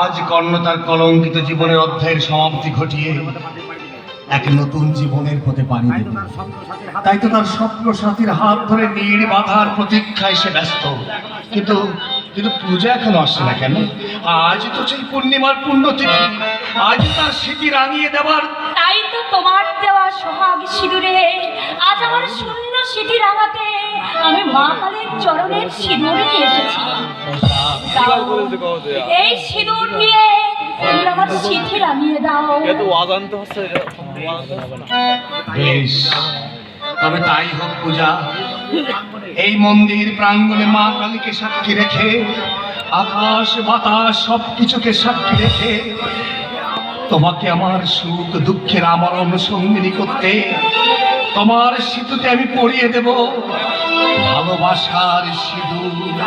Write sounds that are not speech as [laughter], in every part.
আজ কর্ণ তার কলঙ্কিত জীবনের অধ্যায়ের সমাপ্তি ঘটিয়ে এক নতুন জীবনের পথে পানি দেবে। তাই তো তার স্বপ্ন সাথীর হাত ধরে নীড় বাঁধার প্রতীক্ষায় সে ব্যস্ত। কিন্তু কিন্তু পূজা এখনও আসছে না কেন? আজ তো সেই পূর্ণিমার পুণ্যতিথি। আজ তার স্মৃতি রাঙিয়ে দেওয়ার তাই তো তোমার দেওয়া সোহাগ সিঁদুরে। আজ আমার শূন্য স্মৃতি রাঙাতে আমি মা কালের চরণের সিঁদুর নিয়ে এসেছি। এই সিঁদুর নিয়ে তুমি আমার সিঁথি রাঙিয়ে দাও। বেশ তবে তাই হোক পূজা। এই মন্দির প্রাঙ্গণে মা কালীকে সাক্ষী রেখে, আকাশ, বাতাস সব কিছুকে সাক্ষী রেখে তোমাকে আমার সুখ, দুঃখের আমার অনুসঙ্গিনী করতে, তোমার সিঁথুতে আমি পরিয়ে দেব ভালোবাসার সিঁদুর।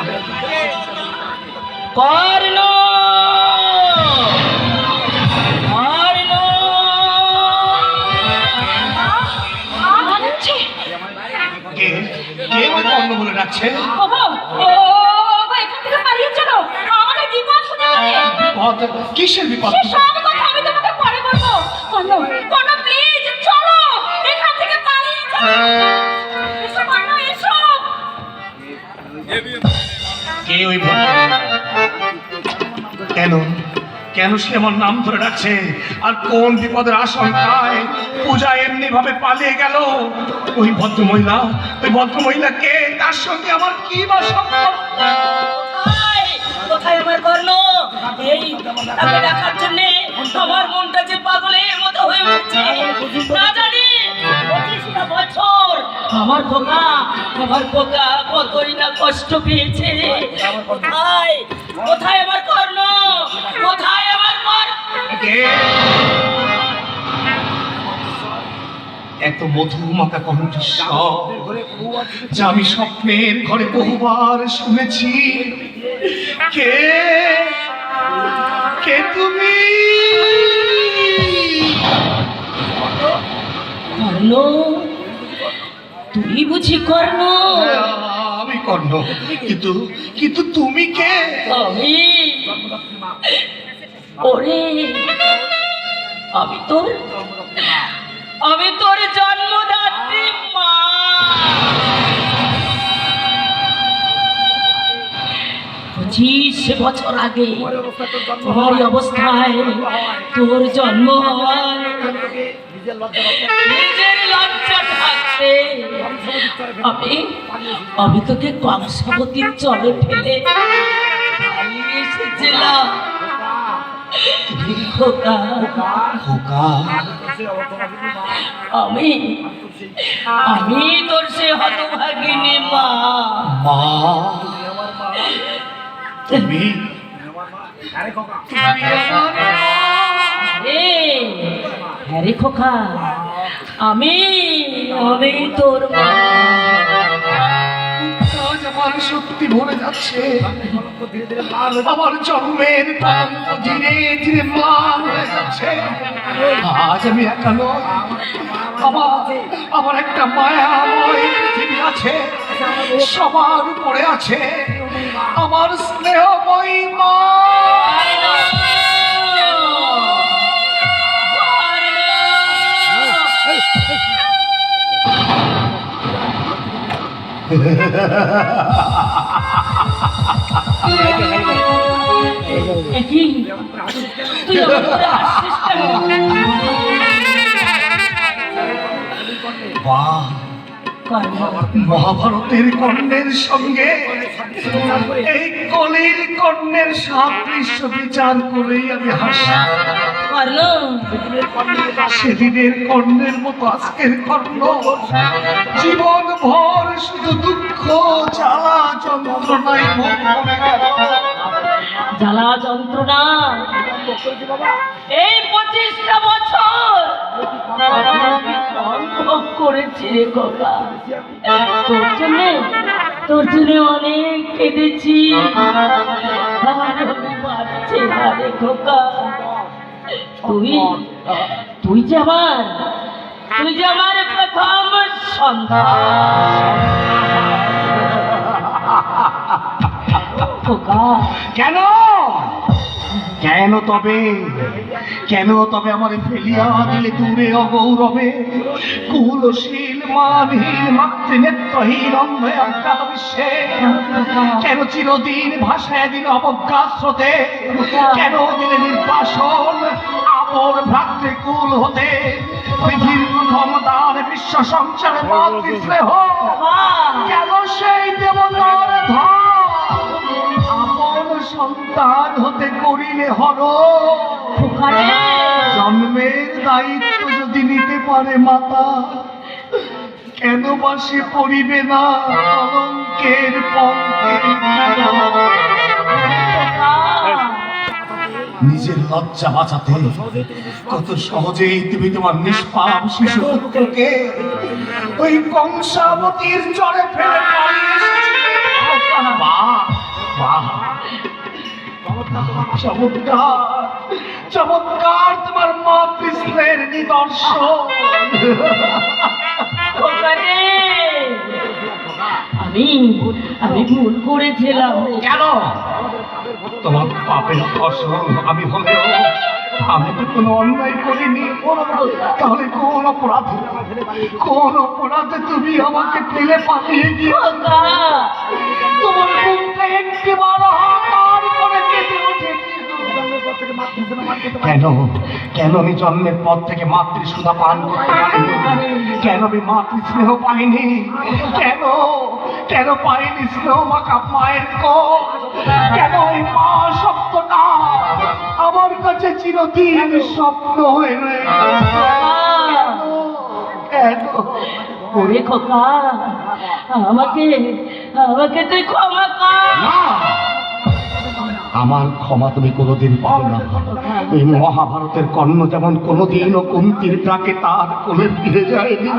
কর্ণ বিপদ হতে পারে বিপদ? কিসের বিপদ? সে সব কথা আমি তোমাকে পরে বলব। কর্ণ কর্ণ প্লিজ চলো। এখান থেকে পালিয়ে চলো। এসো কর্ণ এসো। কে ওই কেন? কেন সে আমার নাম ধরে ডাকছে আর কোন বিপদের আশঙ্কায় পূজা এমনি ভাবে পালিয়ে গেল ওই ভদ্র মহিলা ওই ভদ্র মহিলা কে? তার সঙ্গে আমার কি বা সম্পর্ক? কোথায়? আমার কর্ণ? এই তাকে দেখার জন্য আমার মনটা যে পাগলের মতো হয়ে উঠছে না জানি পঁচিশটা বছর আমার খোকা আমার খোকা কতই না কষ্ট পেয়েছে। কোথায় কোথায় আমার কর্ণ? কোথায় আমার কর্ণ? এত মধুমাতা কণ্ঠস্বর যা আমি স্বপ্নের ঘরে বহুবার শুনেছি। কে? কে তুমি? কর্ণ? তুই বুঝি কর্ণ? আমি কর্ণ। কিন্তু কিন্তু তুমি কে? আমি? ওরে আমি তোর আমি তোর জন্মদাত্রী, মা। পঁচিশ বছর আগে এই অবস্থায় তোর জন্ম নিজের লজ্জা থাকতে আমি আমি তোকে কংসাবতীর চলে ফেলে এসেছিলাম। খোকা। খোকা। আমি আমি তোর সে হতভাগিনী মা। তুমি। হ্যারে খোকা। আমি আমি তোর মা। শক্তি ভরে যাচ্ছে। আমার জন্মের প্রান্ত ধীরে ধীরে ম্লান হয়ে যাচ্ছে। আজ আমি একা নই আমার আমার একটা মায়াময় পৃথিবী আছে। সবার উপরে আছে। আমার স্নেহময়ী মা। তুই আমার উপরে হাসছিস কেন? বাহ কর্ণ, মহাভারতের কর্ণের সঙ্গে এই কলির কর্ণের সাদৃশ্য বিচার করেই আমি হাসি। সেদিনের কর্ণের মতো আজকের কর্ণ। জীবন ভর শুধু দুঃখ, জ্বালা যন্ত্রণায়। জ্বালা, যন্ত্রণা। এই পঁচিশটা বছর অনুভব করেছি রে খোকা তোর জন্য তোর জন্য অনেক কেঁদেছি। পারছি না রে খোকা। তুই তুই যে আমার তুই যে আমার প্রথম সন্তান। [laughs] খোকা। কেন? কেন তবে? কেন তবে আমার ফেলিয়া দিলে দূরে অগৌরবে? কুলশীল মানহীন মাতৃনেত্রহীন অন্ধ অজ্ঞাত বিশ্বে। কেন চিরদিন ভাষায় দিন অবজ্ঞা স্রোতে? কেন দিলে নির্বাসন আপন ভ্রাতৃকুল হতে? পৃথিবীর প্রথম দান বিশ্ব সংসারে মাতৃস্নেহ কেন সেই দেবতার ধন সন্তান হতে করিলে হর জন্মের দায়িত্ব যদি নিতে পারে মাতা কেন বা সে পড়িবে না কলঙ্কের নিজের লজ্জা বাঁচাতে কত সহজেই তুমি তোমার নিষ্পাপ শিশু পুত্রকে ওই কংসাবতীর চরে ফেলে বাহ, বাহ। চমৎকার চমৎকার তোমার মা কৃষ্ণের নিদর্শন আমি আমি ভুল করেছিলাম। কেন? তোমার পাপের ফসল আমি হলেও আমি তো কোনো অন্যায় করিনি। তাহলে কোন অপরাধ কোন অপরাধে তুমি আমাকে ফেলে পাঠিয়ে দিও তোমার মুখটা কেঁদে ওঠে কেন? কেন আমি জন্মের পর থেকে মাতৃ সুধা পান করতে পারিনি কেন আমি মাতৃ স্নেহ পাইনি? কেন? কেন পাইনি স্নেহ মাখা মায়ের কোল কেন ওই মা শব্দটা আমার কাছে চিরদিন স্বপ্ন হয়ে রয়ে কেন? ওরে খোকা আমাকে আমাকে তুই ক্ষমা কর। আমার ক্ষমা তুমি কোনোদিন পাবে না। এই মহাভারতের কর্ণ যেমন কোনোদিনও কুন্তির ডাকে তার কোলে ফিরে যায়নি।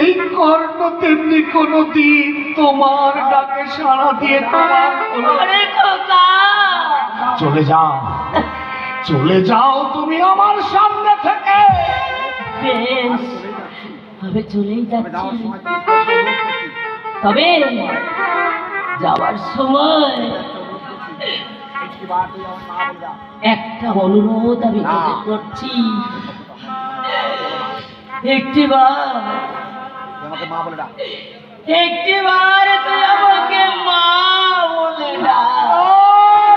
এই কর্ণ তেমনি কোনোদিন তোমার ডাকে সাড়া দিয়ে তোমার চলে যাও। চলে যাও তুমি আমার সামনে থেকে। বেশ আমি চলেই যাচ্ছি। তবে যাওয়ার সময় একটা অনুরোধ আমি করছি একটিবার একটিবার তুই আমাকে মা বলে ডাক।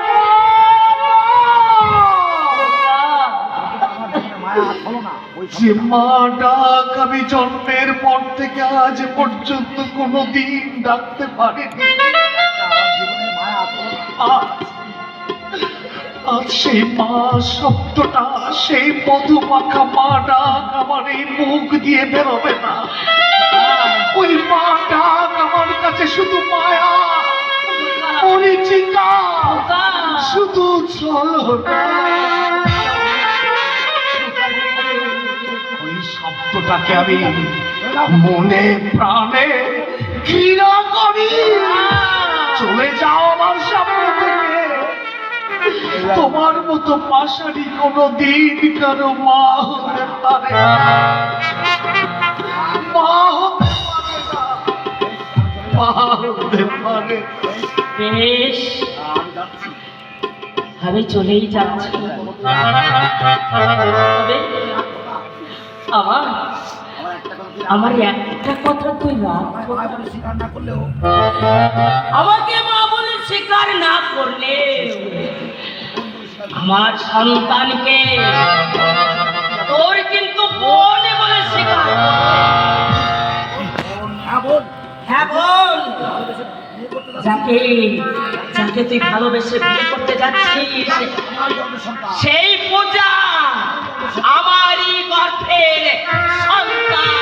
যে মা ডাক আমি জন্মের পর থেকে আজ পর্যন্ত কোনোদিন ডাকতে পারিনি আজ আজ সেই মা শব্দটা, সেই মধু মাখা মা আমার এই মুখ দিয়ে বেরোবে না। ওই মা ডাক আমার কাছে শুধু মায়া পরিচিতা শুধু চলো ওই শব্দটাকে আমি মনে প্রাণে ঘৃণা করি। চলে যাও আমার সামনে থেকে তোমার মতো পাশারি কোনো দিন কারও মা হতে পারে। মা হতে পারে। মা হতে পারে বেশ আমি চলেই যাচ্ছি আমার আমার একটা কথা তুই আমাকে মা বলে স্বীকার না করলে আমার সন্তানকে তোর কিন্তু বোন বলে স্বীকার হ্যাঁ যাকে তুই ভালোবেসে বিয়ে করতে যাচ্ছিস, সেই পূজা আমারই গর্ভের সন্তান।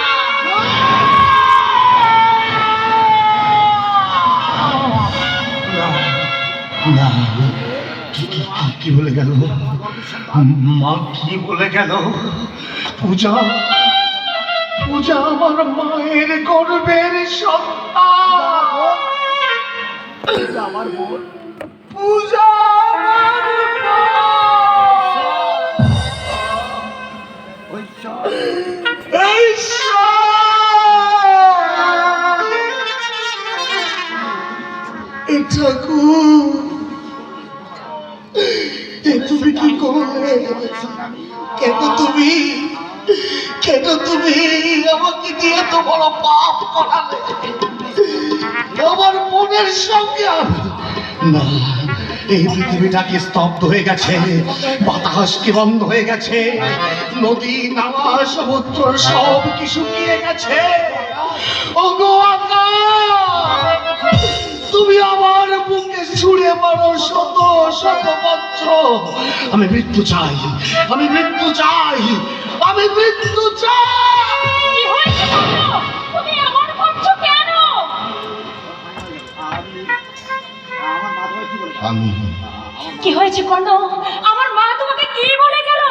না কি বলে গেল? মা, কি বলে গেল? পূজা পূজা আমার মায়ের গর্বের সন্তান আমার বোন। পূজা ঠাকুর। কি করলে কেন তুমি কেন তুমি আমাকে দিয়ে তো বড় পাপ করালে? আমার মনের সঙ্গে না, এই পৃথিবীটা কি স্তব্ধ হয়ে গেছে, বাতাস কি বন্ধ হয়ে গেছে, নদী, নালা, সমুদ্র, সব কি শুকিয়ে গেছে। ওগো আকাশ! তুমি আমার বুকে ছুঁড়ে মারো শত শত বজ্র আমি মৃত্যু চাই আমি মৃত্যু চাই আমি মৃত্যু চাই। কি হয়েছে কর্ণ তুমি এমন করছ কেন? আমি কি হয়েছে কর্ণ? আমার মা তোমাকে কি বলে গেল?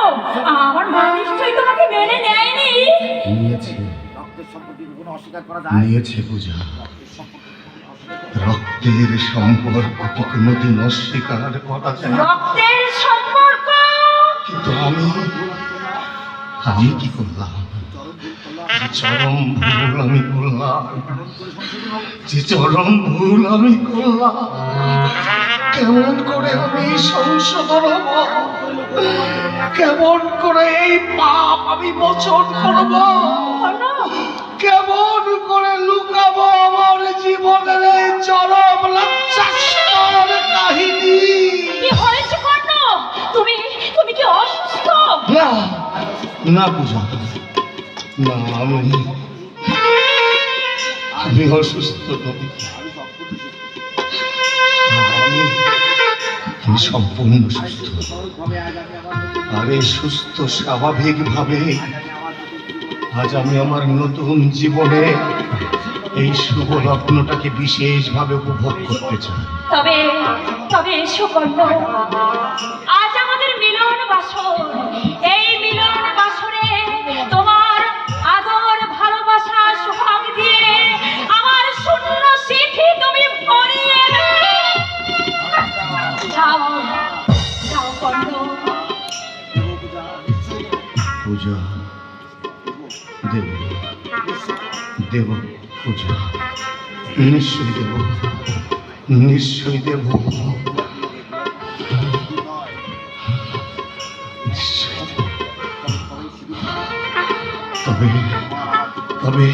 আমার মা নিশ্চয়ই তোমাকে মেনে নেয়নি। নিয়েছে। রক্তের সম্পত্তির কোনো অস্বীকার করা যায়? নিয়েছে পূজা। রক্তের সম্পর্ক কি কোনোদিন অস্বীকার করা যায়। রক্তের সম্পর্ক? কিন্তু আমি আমি কি করলাম? চরম ভুল আমি করলাম। যে চরম ভুল আমি করলাম। কেমন করে আমি সংশোধন হব? কেমন করে এই পাপ আমি মোচন করব? কেমন করে না পূজা না, আমি আমি অসুস্থ। নই আমি সম্পূর্ণ সুস্থ। আর এই সুস্থ স্বাভাবিকভাবে আজ আমি আমার নতুন জীবনে এই শুভ লগ্নটাকে বিশেষভাবে উপভোগ করতে চাই। তবে তবে এসো নিশ্চয়ই দেব। নিশ্চয়ই দেব। তবে তবে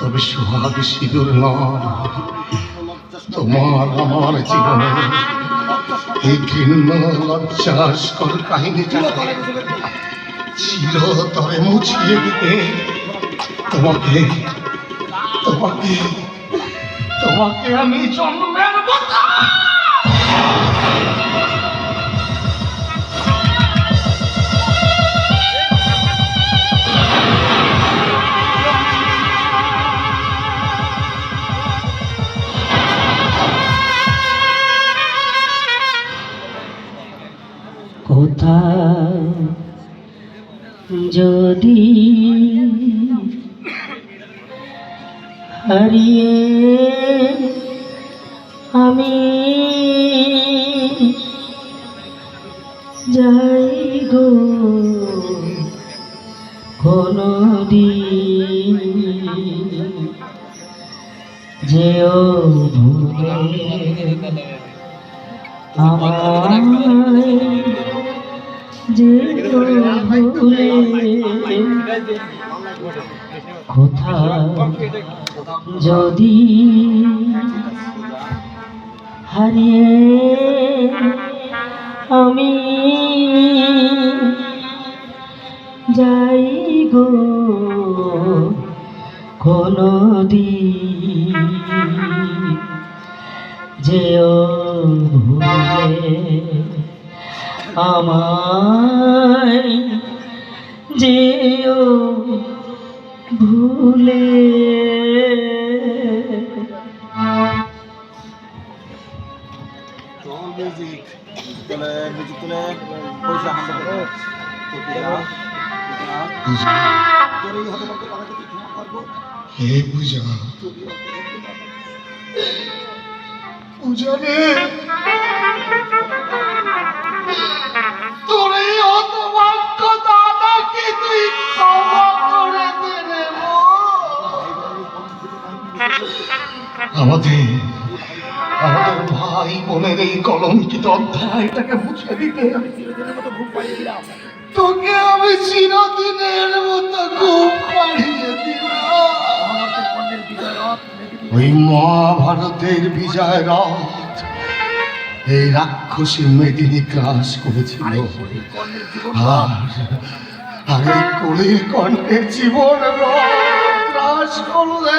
তবে সোহাগ সিঁদুর নয়। তোমার আমার জীবনে এই ঘৃণ্য লজ্জাস্কর কাহিনীটাকে চিরতরে মুছিয়ে দিতে তোমাকে তোমাকে তোমাকে আমি জন্মের কথা। যদি হারিয়ে আমি যাই গো কোনো দিন যেও ভুলে আমায় যে যদি হারিয়ে আমি যাই গো কোনো দিন যেও ভুলে আমায় যেও ভুলে। মিউজিক মিউজিক তুলে পয়সা তো হে পূজা। পূজা রে। আমাদের আমাদের জীবনের এই কলঙ্কিত অধ্যায়টাকে মুছে দিতে তোকে আমি চিরদিনের মতো ঘুম পাড়িয়ে দিলাম। ওই মহাভারতের বিজয় রথ এই রাক্ষসী মেদিনী ক্রাস করেছিল। আর আর এই কলির কণ্ঠের জীবন রথ ক্রাস করলে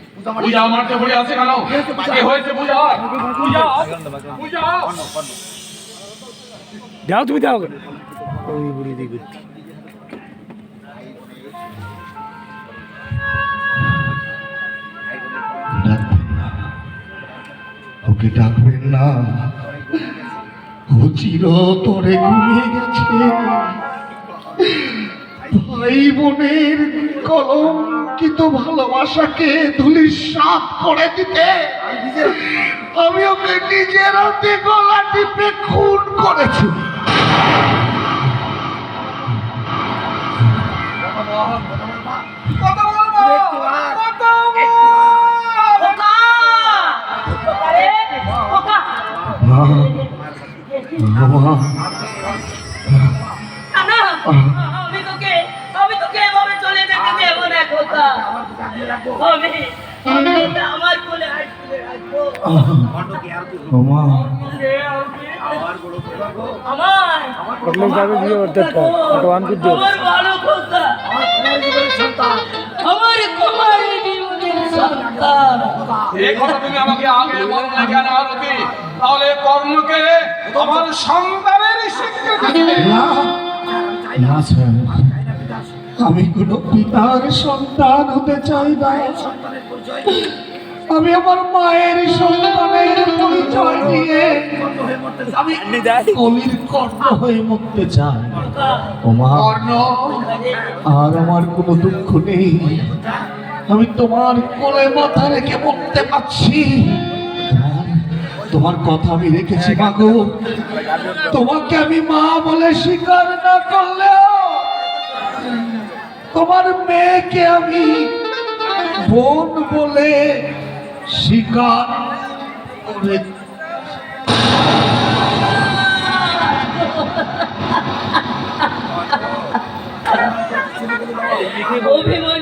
পূজা মারতে পড়ে আছে কেন? কি হয়েছে পূজা। পূজা পূজা। দাও তুমি দাও। ওই বুড়ি ডাকবেন না ওকে ডাকবেন না। ও চিরতরে ঘুমিয়ে গেছে। ভাই বোনের কলঙ্কিত ভালোবাসাকে ধুলির সাপ করে দিতে আমি ওকে নিজের হাতে গলা টিপে খুন করেছি! মা আমার কোলে হাত তুলে রাখব মা আমার কটলের যাবে বিয়ে করতে একটা ওটা অন দিও আমার ভালো খোকা আমার কুমার জীবনের সন্তান এই কথা তুমি আমাকে আগে বলো না কেন আরতি? তাহলে কর্ণকে আমার সন্তানের স্বীকৃতি না না স্যার। আমি কোনো পিতার সন্তান হতে চাই না। আমি আমার মায়ের সন্তানের পরিচয় দিয়ে আমি কলির কর্ণ হয়ে মরতে চাই। মা আর আমার কোনো দুঃখ নেই। আমি তোমার কোলে মাথা রেখে মরতে পারছি। তোমার কথা আমি রেখেছি মাগো তোমাকে আমি মা বলে স্বীকার না করলেও তোমার মেয়েকে আমি বোন বলে স্বীকার করে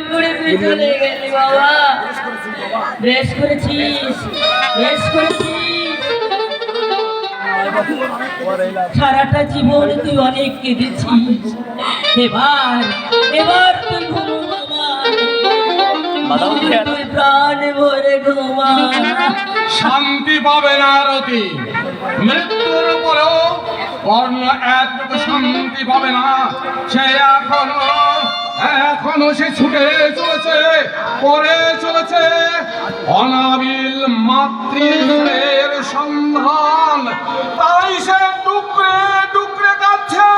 করে বাবা। বেশ করেছিস বেশ করেছিস। সারাটা জীবন তুই অনেক কেঁদেছিস। এবার এবার শান্তি পাবে না আরতি। মৃত্যুর পরেও কর্ণ একটুকু শান্তি পাবে না। সে এখনও এখনও সে ছুটে চলেছে করে চলেছে। অনাবিল মাতৃত্বের সন্ধান। তাই সে টুকরে টুকরে কাচ্ছে